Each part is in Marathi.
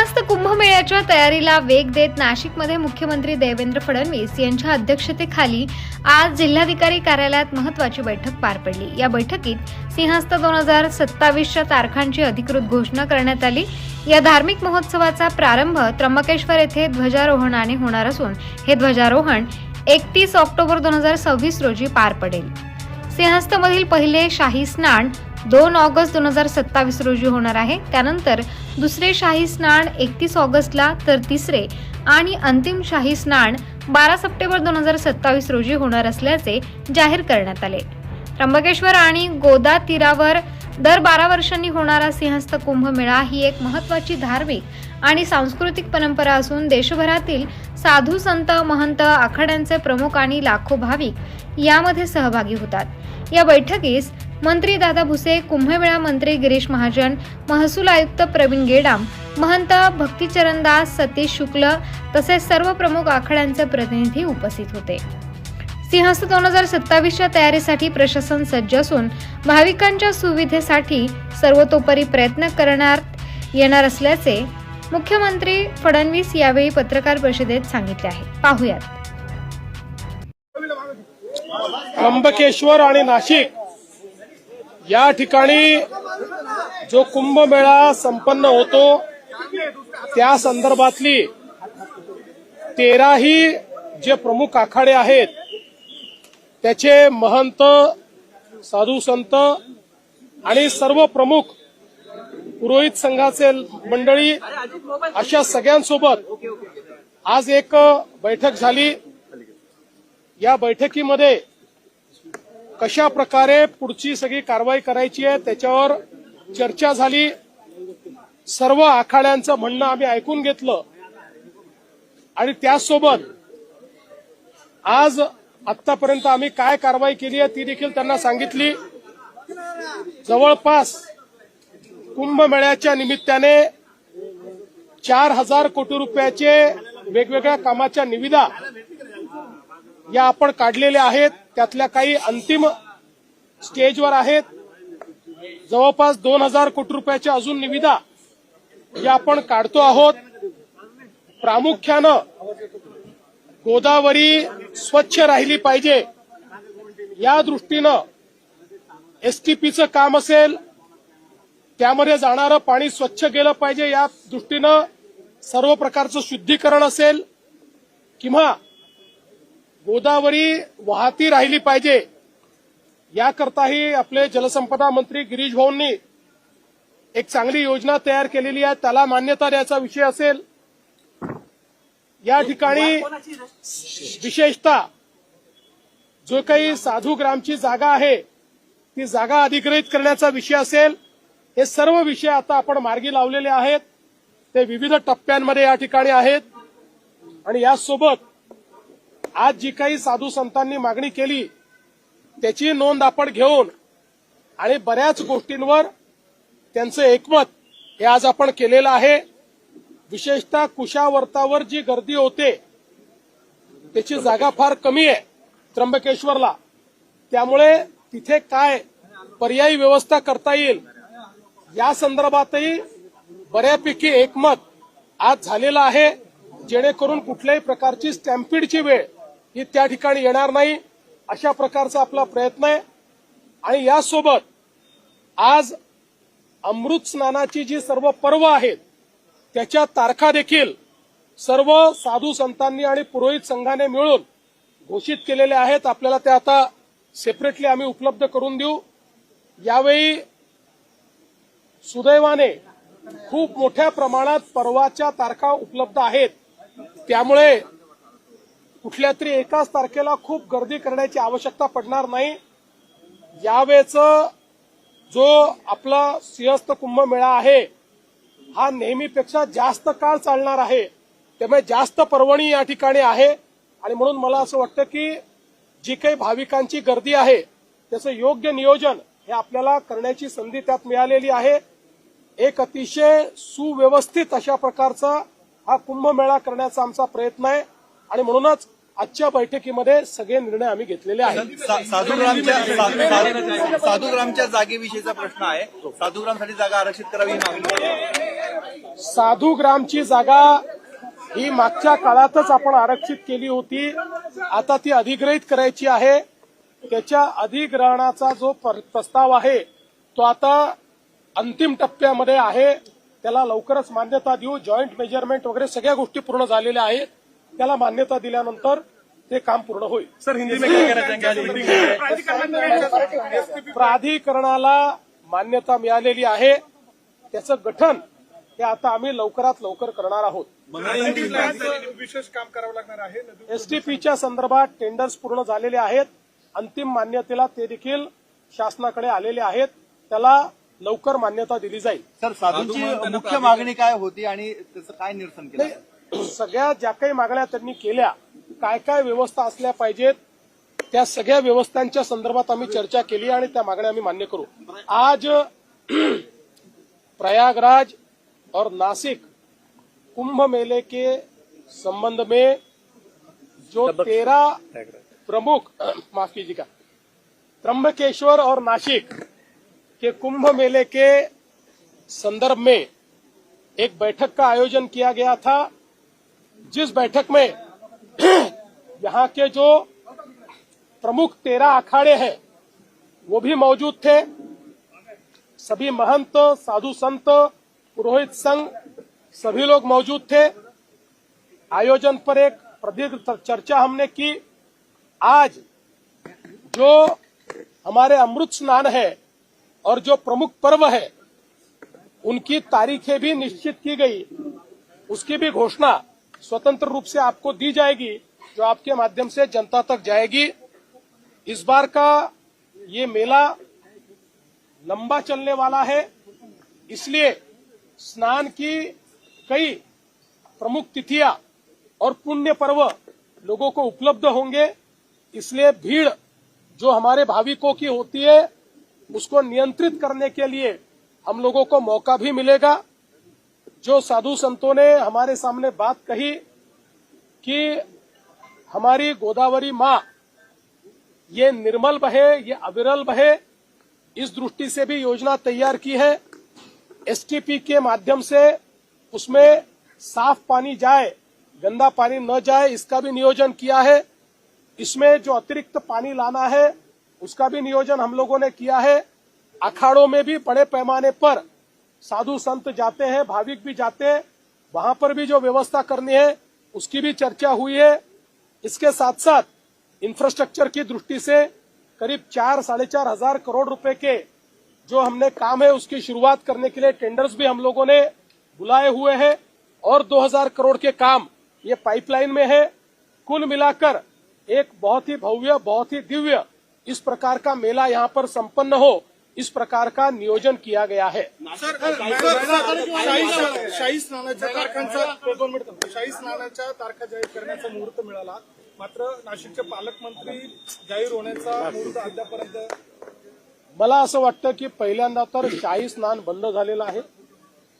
सिंहस्थ कुंभमेळ्याच्या तयारीला वेग देत नाशिकमध्ये मुख्यमंत्री देवेंद्र फडणवीस यांच्या अध्यक्षतेखाली आज जिल्हाधिकारी कार्यालयात महत्वाची बैठक पार पडली. या बैठकीत सिंहस्थ दोन हजार सत्तावीसच्या तारखांची अधिकृत घोषणा करण्यात आली. या धार्मिक महोत्सवाचा प्रारंभ त्र्यंबकेश्वर येथे ध्वजारोहणाने होणार असून हे ध्वजारोहण एकतीस ऑक्टोबर दोन हजार सव्वीस रोजी पार पडेल. सिंहस्थमधील पहिले शाही स्नान दोन ऑगस्ट दोन हजार सत्तावीस रोजी होणार आहे. त्यानंतर दुसरे शाही स्नान एकतीस ऑगस्टला तर तिसरे आणि अंतिम शाही स्नान बारा सप्टेंबर दोन हजार सत्तावीस रोजी होणार असल्याचे जाहीर करण्यात आले. त्र्यंबकेश्वर आणि गोदा तीरावर दर बारा वर्षांनी होणारा सिंहस्थ कुंभमेळा ही एक महत्त्वाची धार्मिक आणि सांस्कृतिक परंपरा असून देशभरातील साधू संत महंत आखाड्यांचे प्रमुख आणि लाखो भाविक यामध्ये सहभागी होतात. या बैठकीस मंत्री दादा भुसे कुंभमेळा मंत्री गिरीश महाजन महसूल आयुक्त प्रवीण गेडाम महंत भक्तीचरण दास सतीश शुक्ल तसेच सर्व प्रमुख आखाड्यांचे प्रतिनिधी उपस्थित होते. सिंहस्थ दोन हजार सत्तावीसच्या तयारीसाठी प्रशासन सज्ज असून भाविकांच्या सुविधेसाठी सर्वतोपरी प्रयत्न करण्यात येणार असल्याचे मुख्यमंत्री फडणवीस यावेळी पत्रकार परिषदेत सांगितले आहे. पाहुयात. त्र्यंबकेश्वर आणि नाशिक या ठिकाणी जो कुंभमेळा संपन्न होतो त्या संदर्भातली तेराही जे प्रमुख आखाडे आहेत त्याचे महंत साधू संत आणि सर्व प्रमुख पुरोहित संघाचे मंडळी अशा सगळ्यांसोबत आज एक बैठक झाली. या बैठकीमध्ये कशा प्रकारे पुढची सगळी कारवाई करायची आहे त्याच्यावर चर्चा झाली. सर्व आखाड्यांचं म्हणणं आम्ही ऐकून घेतलं. आणि त्याचसोबत आज आतापर्यंत आम्ही काय कारवाई केली आहे ती देखील त्यांना सांगितली. जवळपास कुंभमेळ्याच्या निमित्ताने चार हजार कोटी रुपयाचे वेगवेगळ्या कामाच्या निविदा या आपण काढलेल्या आहेत. त्यातल्या काही अंतिम स्टेजवर आहेत. जवळपास दोन हजार कोटी रुपयाच्या अजून निविदा या आपण काढतो आहोत. प्रामुख्यानं गोदावरी स्वच्छ राहिली पाहिजे. या दृष्टीनं एसटीपीचं काम असेल त्यामध्ये जाणारं पाणी स्वच्छ गेलं पाहिजे या दृष्टीनं सर्व प्रकारचं शुद्धीकरण असेल. किंवा गोदावरी वाहती राहिली पाहिजे. याकरताही आपले जलसंपदा मंत्री गिरीश भाऊंनी एक चांगली योजना तयार केलेली आहे. त्याला मान्यता द्यायचा विषय असेल. या ठिकाणी विशेषतः जो काही साधू ग्रामची जागा आहे ती जागा अधिग्रहित करण्याचा विषय असेल. हे सर्व विषय आता आपण मार्गी लावलेले आहेत. ते विविध टप्प्यांमध्ये या ठिकाणी आहेत. आणि यासोबत आज जी काही साधू संतांनी मागणी केली त्याची नोंद आपण घेऊन आणि बऱ्याच गोष्टींवर त्यांचं एकमत हे आज आपण केलेलं आहे. विशेषतः कुशावर्तावर जी गर्दी होते त्याची जागा फार कमी आहे त्र्यंबकेश्वरला. त्यामुळे तिथे काय पर्यायी व्यवस्था करता येईल या संदर्भातही बऱ्यापैकी एकमत आज झालेलं आहे. जेणेकरून कुठल्याही प्रकारची स्टॅम्पिडची वेळ ही त्या ठिकाणी येणार नाही अशा प्रकारचा आपला प्रयत्न आहे. आणि यासोबत आज अमृत स्नानाची जी सर्व पर्व आहेत त्याच्या तारखा देखील सर्व साधू संतांनी आणि पुरोहित संघाने मिळून घोषित केलेल्या आहेत. आपल्याला त्या आता सेपरेटली आम्ही उपलब्ध करून देऊ. यावेळी सुदैवाने खूप मोठ्या प्रमाणात पर्वाच्या तारखा उपलब्ध आहेत. त्यामुळे कुठल्या तरी एकाच तारखेला खूप गर्दी करण्याची आवश्यकता पडणार नाही. यावेळेचं जो आपला सिंहस्थ कुंभमेळा आहे हा नेहमीपेक्षा जास्त काळ चालणार आहे. त्यामुळे जास्त पर्वणी या ठिकाणी आहे. आणि म्हणून मला असं वाटतं की जी काही भाविकांची गर्दी आहे त्याचं योग्य नियोजन हे आपल्याला करण्याची संधी त्यात मिळालेली आहे. एक अतिशय सुव्यवस्थित अशा प्रकारचा हा कुंभमेळा करण्याचा आमचा प्रयत्न आहे. आणि म्हणूनच आजच्या बैठकीमध्ये सगळे निर्णय आम्ही घेतलेले आहेत. साधुग्रामच्या साधुग्रामच्या जागेविषयीचा प्रश्न आहे. साधुग्रामसाठी जागा आरक्षित करावी ही मागणी साधू ग्रामची जागा ही मागच्या काळातच आपण आरक्षित केली होती. आता ती अधिग्रहित करायची आहे. त्याच्या अधिग्रहणाचा जो पर- प्रस्ताव आहे तो आता अंतिम टप्प्यामध्ये आहे. त्याला लवकरच मान्यता देऊ. जॉईंट मेजरमेंट वगैरे सगळ्या गोष्टी पूर्ण झालेल्या आहेत. त्याला मान्यता दिल्यानंतर ते काम पूर्ण होईल. सर हिंदी में क्या कहना चाहेंगे आज मीटिंग में प्राधिकरणाला मान्यता मिळालेली आहे. त्याचं गठन हे आता आम्ही लवकरात लवकर करणार आहोत. विशेष काम करावं लागणार आहे. एसटीपीच्या संदर्भात टेंडर्स पूर्ण झालेले आहेत. अंतिम मान्यतेला ते देखील शासनाकडे आलेले आहेत. त्याला लवकर मान्यता दिली जाईल. सर साधूंची मुख्य मागणी काय होती आणि त्याचं काय निरसन केलं? नाही, सगळ्या ज्या काही मागण्या त्यांनी केल्या काय काय व्यवस्था असल्या पाहिजेत त्या सगळ्या व्यवस्थांच्या संदर्भात आम्ही चर्चा केली आणि त्या मागण्या आम्ही मान्य करू. आज प्रयागराज और नासिक कुंभ मेले के संबंध में जो तेरह प्रमुख माफ कीजिएगा त्र्यंबकेश्वर और नासिक के कुंभ मेले के संदर्भ में एक बैठक का आयोजन किया गया था। जिस बैठक में यहाँ के जो प्रमुख तेरह अखाड़े हैं, वो भी मौजूद थे। सभी महंत, साधु संत, पुरोहित संघ, सभी लोग मौजूद थे। आयोजन पर एक प्रदीर्घ चर्चा हमने की। आज जो हमारे अमृत स्नान है और जो प्रमुख पर्व है, उनकी तारीखें भी निश्चित की गई। उसकी भी घोषणा स्वतंत्र रूप से आपको दी जाएगी, जो आपके माध्यम से जनता तक जाएगी। इस बार का ये मेला लंबा चलने वाला है, इसलिए स्नान की कई प्रमुख तिथियाँ और पुण्य पर्व लोगों को उपलब्ध होंगे। इसलिए भीड़ जो हमारे भाविकों की होती है, उसको नियंत्रित करने के लिए हम लोगों को मौका भी मिलेगा। जो साधु संतों ने हमारे सामने बात कही कि हमारी गोदावरी माँ, ये निर्मल बहे, ये अविरल बहे, इस दृष्टि से भी योजना तैयार की है। एसटीपी के माध्यम से उसमें साफ़ पानी जाए, गंदा पानी न जाए, इसका भी नियोजन किया है। इसमें जो अतिरिक्त पानी लाना है, उसका भी नियोजन हम लोगों ने किया है। अखाड़ों में भी बड़े पैमाने पर साधु संत जाते हैं, भाविक भी जाते हैं, वहाँ पर भी जो व्यवस्था करनी है, उसकी भी चर्चा हुई है। इसके साथ साथ इंफ्रास्ट्रक्चर की दृष्टि से करीब चार, साढ़े चार हज़ार करोड़ रुपए के जो हमने काम है, उसकी शुरुआत करने के लिए टेंडर्स भी हम लोगों ने बुलाए हुए हैं और 2000 करोड़ के काम ये पाइपलाइन में है। कुल मिलाकर एक बहुत ही भव्य, बहुत ही दिव्य इस प्रकार का मेला यहाँ पर संपन्न हो। इस प्रकार का नियोजन किया गया है। सर शाही स्नानाच्या तारखांचा दोन मिनिटं. शाही स्नानाच्या तारखा जाहीर करण्याचा मुहूर्त मिळाला. मात्र नाशिकचे पालकमंत्री जाहीर होण्याचा मुहूर्त अद्यापर्यंत मला असं वाटतं की पहिल्यांदा तर शाही स्नान बंद झालेलं आहे.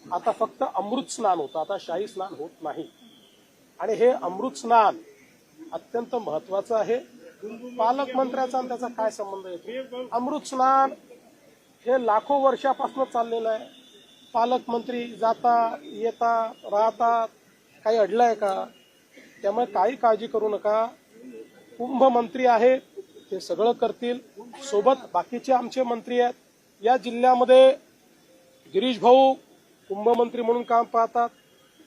आता फक्त अमृत स्नान होतं. आता शाही स्नान होत नाही. आणि हे अमृत स्नान अत्यंत महत्वाचं आहे. पालकमंत्र्याचा आणि त्याचा काय संबंध येतो अमृत स्नान हे लाखो वर्षापासून चाललेलं आहे. पालकमंत्री जाता येता राहतात काही अडलं आहे का? त्यामुळे काही काळजी करू नका. कुंभमंत्री आहेत ते सगळं करतील. सोबत बाकीचे आमचे मंत्री आहेत. या जिल्ह्यामध्ये गिरीश भाऊ कुंभमंत्री म्हणून काम पाहतात.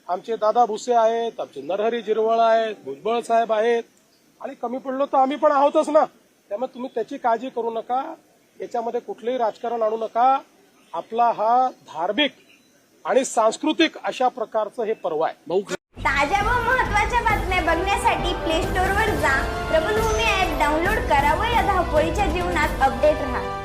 आमचे दादा भुसे आहेत आमचे नरहरी जिरवळ आहेत भुजबळ साहेब आहेत. आणि कमी पडलो तर आम्ही पण आहोतच ना. त्यामुळे तुम्ही त्याची काळजी करू नका. याच्यामध्ये कुठलंही राजकारण आणू नका. आपला हा धार्मिक आणि सांस्कृतिक अशा प्रकारचं हे पर्व आहे. ताज्या व महत्त्वाच्या बातम्या बघण्यासाठी प्ले स्टोअरवर जा. प्रबलभूमी ॲप डाउनलोड करा व या धावपळीच्या जीवनात अपडेट राहा.